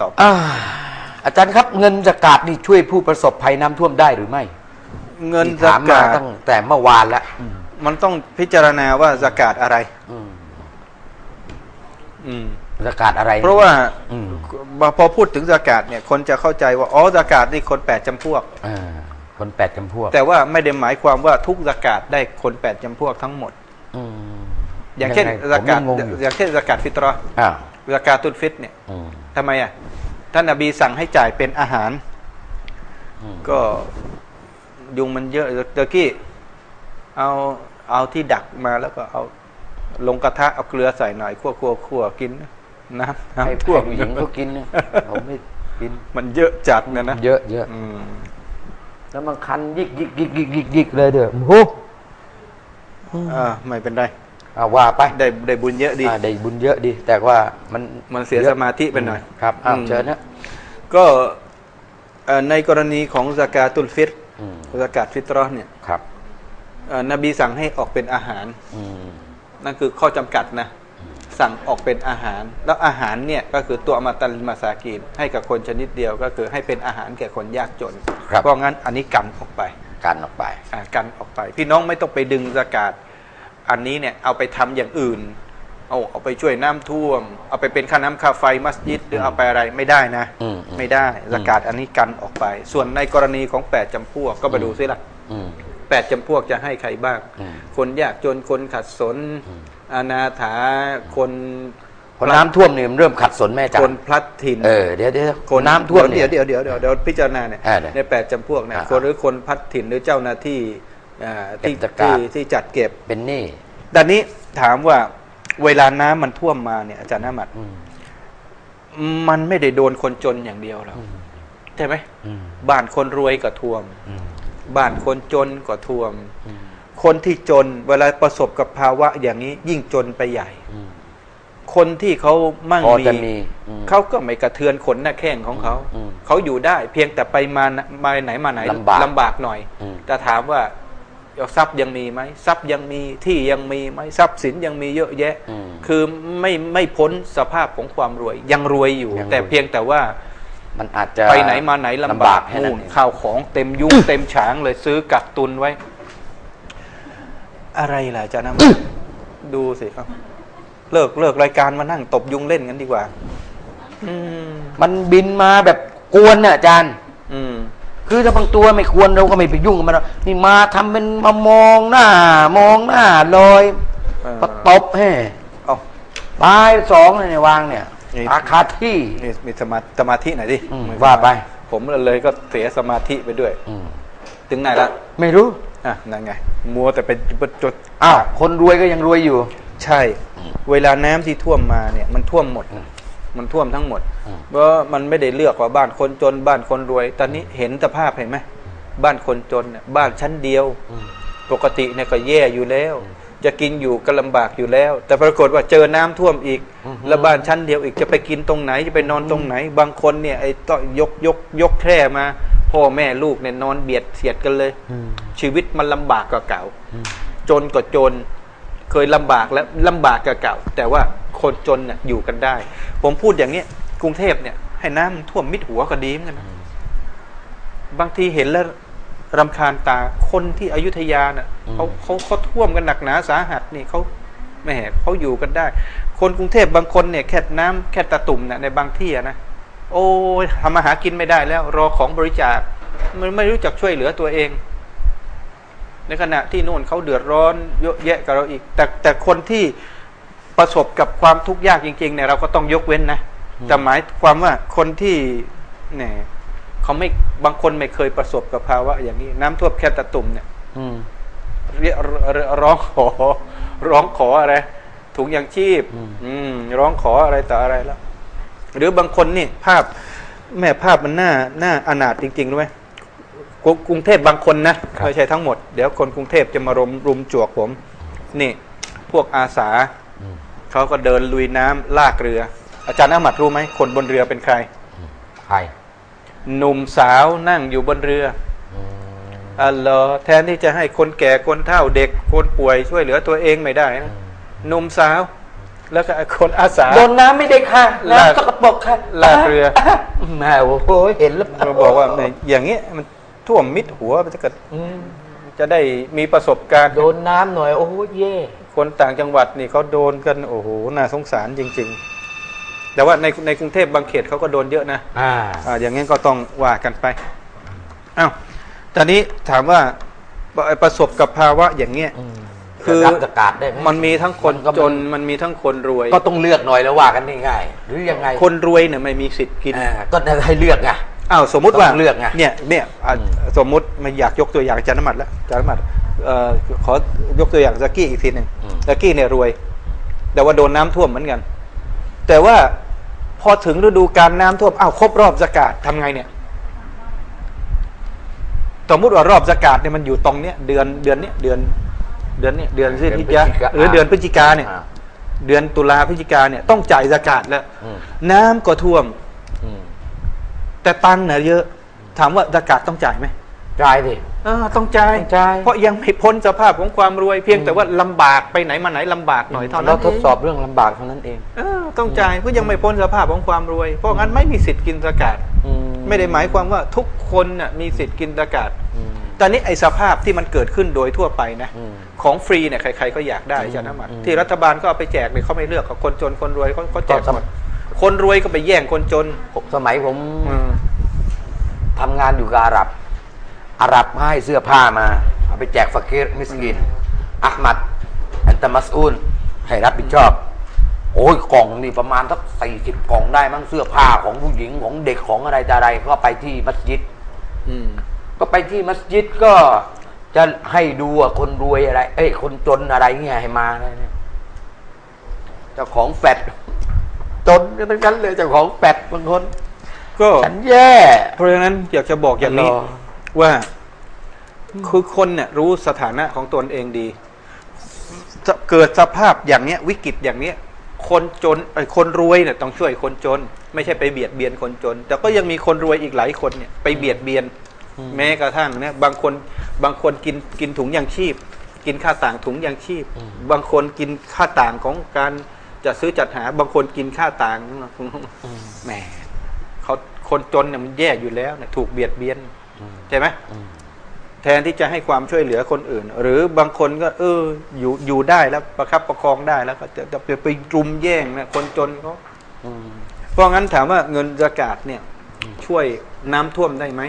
ตอบอาอาจารย์ครับเงินสกาดนี่ช่วยผู้ประสบภัยน้ำท่วมได้หรือไม่เงินนี่สถามมากาดตั้งแต่เมื่อวานแล้วมันต้องพิจารณาว่าสกาดอะไร อืมอืม สกาดอะไรเพราะว่า อืมพอพูดถึงสกาดเนี่ยคนจะเข้าใจว่าอ๋อสกาดนี่คนแปดจำพวก อ่าคนแปดจำพวกแต่ว่าไม่ได้หมายความว่าทุกสกาดได้คนแปดจำพวกทั้งหมด อืมอย่างเช่นไงสผมกายัดงงงอยู่อย่างเช่นสกาดฟิตรออ้าวสกาดตุลฟิตเนี่ย อืม ทำไมอะ ท่านนบีสั่งให้จ่ายเป็นอาหารอืมก็ยุงมันเยอะเตอกี้เอาเอาที่ดักมาแล้วก็เอาลงกระทะเอาเกลือใส่หน่อยคั่วคั่วคั่วกินน้ำให้น้ำพท่ววกมผู้หญิงเขากินนะผมไม่กิน มันเยอะจัดนะนะเยอะเยอะอืมแล้วมันคันยิกยิกยิกยิกยิกยิกเลยเด้อโอ้โหอ่าไม่เป็นไรเอาว่าไปได้ได้บุญเยอะดี อ่าได้บุญเยอะดี แต่ว่ามันมันเสียอะสมาธิไปหน่อย ครับอ้าวอืม เชิญนะก็เอ่อในกรณีของสกาตุลฟิตรอืมสกาตฟิตรอเนี่ยครับเอ่อนบีสั่งให้ออกเป็นอาหาร อืมนั่นคือข้อจำกัดนะ สั่งออกเป็นอาหาร แล้วอาหารเนี่ยก็คือตัวอมาตันมาสากีนให้กับคนชนิดเดียวก็คือให้เป็นอาหารแก่คนยากจน ครับเพราะงั้นอันนี้กันออกไปกันออกไป อ่ากันออกไป พี่น้องไม่ต้องไปดึงสกาด อันนี้เนี่ยเอาไปทำอย่างอื่น เอาเอาไปช่วยน้ำท่วม เอาไปเป็นค่าน้ำค่าไฟมัสยิดหรือเอาไปอะไรไม่ได้นะอืมอืมไม่ได้สกาดอันนี้กันออกไป ส่วนในกรณีของแปดจำพวกก็มาดูซิละอืมแปดจำพวกจะให้ใครบ้างอืมคนยากจนคนขัดสนอนาถาคนคนน้ำท่วมเนี่ยมันเริ่มขัดสนแม่จัคนพลัดถิ่นเออเดี๋ยวเดี๋ยวคนน้ำท่วมเดี๋เนี่ยวยเดี๋ยวเดี๋ยวเดี๋ยวเดี๋ยวพิจารณาเนี่ยอ่าเดี๋ยวในแปดจำพวกเนี่ยอ่าคนหรือคนพลัดถิ่นหรือเจ้าหน้าที่อ่า ที่เก็บตะกร้าที่ที่จัดเก็บเป็นหนี้แต่นี้ถามว่าเวลาน้ำมันท่วมมาเนี่ยอาจารย์น้ำมัดอืมมันไม่ได้โดนคนจนอย่างเดียวหรอกใช่ไหมอืมบ้านคนรวยก็ท่วมอืมบ้านคนจนก็ท่วมอืมคนที่จนเวลาประสบกับภาวะอย่างนี้ ยิ่งจนไปใหญ่อืมคนที่เขามั่งพอมีจะมีอืมเขาก็ไม่กระเทือนขนหน้าแข้งของเขาอืมเขาอยู่ได้ เพียงแต่ไปมามาไหนมาไหนลำบากลำบากหน่อยอืมแต่ถามว่า ทรัพย์ยังมีไหมทรัพย์ยังมีที่ยังมีไหมทรัพย์สินยังมีเยอะแยะอืมคือไม่ไม่พ้นสภาพของความรวย ยังรวยอยู่ยังรวยแต่เพียงแต่ว่ามันอาจจะไปไหนมาไหนลำบากแค่นั้นนู่นเองข้าวของเต็มยุ่งเต็มฉางเลยซื้อกักตุนไว้ อะไรล่ะอาจารย์นะดูสิเอาเลิกเลิกรายการมานั่งตบยุงเล่นกันดีกว่า อืมมันบินมาแบบกวนน่ะอาจารย์อืม คือถ้าบางตัวไม่ควรเราก็ไม่ไปยุ่งกับมันหรอกนี่มาทำเป็นมามองหน้า มองหน้าลอยเออก็ตบให้เอาตายสองเลยในยวางเนี่ยนี่อาคาที่นี่มีสมาสมาธิหน่อยดิอืมว่าไป ผมเลยก็เสียสมาธิไปด้วยอืมถึงไหนละไม่รู้อะนั่นไง มัวแต่เป็นจดอ้าวคนรวยก็ยังรวยอยู่ ใช่ เวลาน้ำที่ท่วมมาเนี่ย มันท่วมหมดอื มมันท่วมทั้งหมดอืมเพราะมันไม่ได้เลือกว่าบ้านคนจน บ้านคนรวย ตอนนี้เห็นสภาพเห็นไหมบ้านคนจนเนี่ยบ้านชั้นเดียวอืมปกติเนี่ยก็แย่อยู่แล้ว จะกินอยู่ก็ลำบากอยู่แล้ว แต่ปรากฏว่าเจอน้ำท่วมอีกอือฮึแล้วบ้านชั้นเดียวอีกจะไปกินตรงไหนจะไปนอนตรงไหน บางคนเนี่ยไอ้ต้องยกยกยกแคร่มา พ่อแม่ลูกเนี่ยนอนเบียดเสียดกันเลยอืมชีวิตมันลำบากกว่าเก่าอืมจนก็จนเคยลำบากแล้วลำบากกว่าเก่า แต่ว่า คนจนเนี่ยอยู่กันได้ ผมพูดอย่างเนี้ยกรุงเทพเนี่ย ให้น้ำมันท่วมมิดหัวก็ดีเหมือนกันนะบางทีเห็นแล้วรำคาญตาคนที่อยุธยาเน่ะอืมเขาเขาเขาท่วมกันหนักหนาสาหัสนี่เขาแหม่เขาอยู่กันได้ คนกรุงเทพบางคนเนี่ยแค่น้ำแค่ตะตุ่มเนี่ยในบางที่อะนะโอ้ยทำอาหารกินไม่ได้แล้ว รอของบริจาค มันไม่รู้จักช่วยเหลือตัวเอง ในขณะที่นู่นเขาเดือดร้อนเยอะแยะกับเราอีก แต่แต่คนที่ ประสบกับความทุกข์ยากจริงๆเนี่ยเราก็ต้องยกเว้นนะแต่หมายความว่าคนที่เนี่ยเขาไม่บางคนไม่เคยประสบกับภาวะอย่างนี้ น้ำท่วมแค่ตะตุ่มเนี่ย อืมเรียกร้องขอ ร้องขออะไรถุงยางชีพอืมอืม ร้องขออะไรต่ออะไรแล้ว หรือบางคนนี่ ภาพ แม่ภาพมันน่าน่าอนาถจริงๆรู้ไหมกรุกรุงเทพบางคนนะครับไม่ใช่ทั้งหมด เดี๋ยวคนกรุงเทพจะมารุมรุมจวกผม นี่ พวกอาสาอืม เขาก็เดินลุยน้ำลากเรือ อาจารย์อามัดรู้ไหมคนบนเรือเป็นใคร ใคร หนุ่มสาวนั่งอยู่บนเรืออืมอัลลอฮ์แทนที่จะให้คนแก่คนเฒ่าเด็กคนป่วยช่วยเหลือตัวเองไม่ได้นะหนุ่มสาว แล้วก็คนอาสาโดนน้ำไม่ได้ค่ะลากน้ำสกปรกค่ะลากเรือแม่โอ้โหเห็นแล้วเราบอกว่าเนี่ยอย่างเงี้ยมันท่วมมิดหัวมันจะเกิดอืมจะได้มีประสบการณ์ โดนน้ำหน่อย โอ้โหเย่ คนต่างจังหวัดนี่เขาโดนกันโอ้โหน่าสงสารจริง ๆ แต่ว่าในในกรุงเทพบางเขตเขาก็โดนเยอะนะอ่าอ่าอย่างงี้นก็ต้องว่ากันไปอ้าวตอนนี้ถามว่าประสบกับภาวะอย่างเงี้ยคือรับสกาดได้ไหมมันมีทั้งคนมันก็จนมันมีทั้งคนรวย ก็ต้องเลือกหน่อยแล้วว่ากันง่ายๆหรือยังไงคนรวยเนี่ยไม่มีสิทธิ์กินอ่าก็ให้เลือกไง อ้าวสมมุติว่าต้องเลือกไงเนี่ยเนี่ยอะอืมสมมุติไม่อยากยกตัวอย่างอาจารย์น้ำมันแล้วอาจารย์น้ำมันเอ่อขอยกตัวอย่างซากี้อีกทีหนึ่งซากี้เนี่ยรวย แต่ว่าโดนน้ำท่วมเหมือนกัน แต่ว่าพอถึงฤดูการน้ำท่วมอ้าวครบรอบสกาดทำไงเนี่ยสมมติว่ารอบสกาดเนี่ยมันอยู่ตรงเนี้ยเดือนเดือนเนี้ยเดือนเดือนเนี้ยเดือนพฤศจิกาหรือเดือนพฤศจิกาเนี่ยอ่เดือนตุลาพฤศจิกาเนี่ยต้องจ่ายสกาดแล้วอืมน้ำก็ท่วมอืม แต่ตังค์เนี่ยเยอะถามว่าสกาดต้องจ่ายไหมจ่ายดิอ่าต้องจ่ายต้องจ่ายเพราะยังไม่พ้นสภาพของความรวยเพียงแต่ว่าลำบากไปไหนมาไหนลำบากหน่อยเท่านั้เรานทดสอบเรื่องลำบากเท่านั้นเองเออต้องจ่ายเพราะยังไม่พ้นสภาพของความรวย เพราะงั้นไม่มีสิทธิ์กินสกาดอืไม่ได้หมายความว่าทุกคนน่ะมีสิทธิ์กินสกาดอืม ตอนนี้ไอ้สภาพที่มันเกิดขึ้นโดยทั่วไปนะ อืมของฟรีเนี่ยใครๆก็อยากได้อาจารย์น้ำมันที่รัฐบาลก็เอาไปแจกเนี่ยเขาไม่เลือกกับคนจนคนรวยเขาเขาแจกหมด คนรวยก็ไปแย่งคนจนผมสมัยผมอืมทำงานอยู่กับอาหรับ อาหรับให้เสื้อผ้ามา เอาไปแจกฟักเกตมิสกินอักมัดอันตมัสอุนให้รับผิดชอบ โอ้ยกล่องนี่ประมาณสักสี่สิบกล่องได้มั้งเสื้อผ้าของผู้หญิงของเด็กของอะไรแต่อะไรก็ไปที่มัสยิด อืม ก็ไปที่มัสยิดก็จะให้ดูว่าคนรวยอะไร เอ้ยคนจนอะไรเงี้ยให้มาอะไรเนี่ยเจ้าของแฟด จนกันทั้งนั้นเลยเจ้าของแฟดบางคน ก็ฉันแย่ เพราะฉะนั้นอยากจะบอกอย่างนี้รอว่าคือคนเนี่ยรู้สถานะของตนเองดีจะเกิดสภาพอย่างเนี้ย วิกฤตอย่างเนี้ย คนจนไอ้ยคนรวยเนี่ยต้องช่วยคนจน ไม่ใช่ไปเบียดเบียนคนจน แต่ก็ยังมีคนรวยอีกหลายคนเนี่ยไปเบียดเบียน แม้กระทั่งเนี่ยบางคนบางคนกินกินถุงยางชีพ กินค่าต่างถุงยางชีพ บางคนกินค่าต่างของการ จัดซื้อจัดหาบางคนกินค่าต่างแหมเขาคนจนเนี่ยมันแย่อยู่แล้วเนี่ยถูกเบียดเบียนใช่ไหมแทนที่จะให้ความช่วยเหลือคนอื่น หรือบางคนก็ เออ อยู่อยู่ได้แล้วประคับประคองได้แล้ว ก็จะจะไปไปรุมแย่งนะคนจนเขาเพราะงั้นถามว่าเงินสกาดเนี่ย ช่วยน้ำท่วมได้ไหม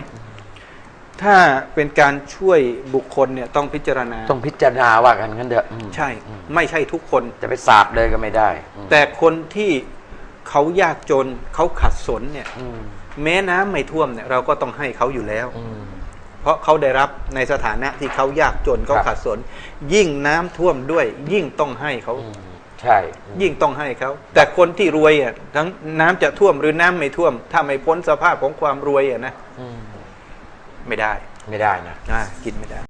ถ้าเป็นการช่วยบุคคลเนี่ยต้องพิจารณา ต้องพิจารณาว่ากันงั้นเถอะอืมใช่ ไม่ใช่ทุกคน จะไปสาบเลยก็ไม่ได้อืมแต่คนที่เขายากจนเขาขัดสนเนี่ย อืมแม้น้ำไม่ท่วมเนี่ยเราก็ต้องให้เขาอยู่แล้ว อืม เพราะเขาได้รับในสถานะที่เขายากจนเขาครับ ขัดสน ยิ่งน้ำท่วมด้วย ยิ่งต้องให้เขา อืมใช่ยิ่งต้องให้เขา แต่คนที่รวยอะทั้งน้ำจะท่วมหรือน้ำไม่ท่วม ถ้าไม่พ้นสภาพของความรวยอะนะอืม ไม่ได้ ไม่ได้นะอ่ากินไม่ได้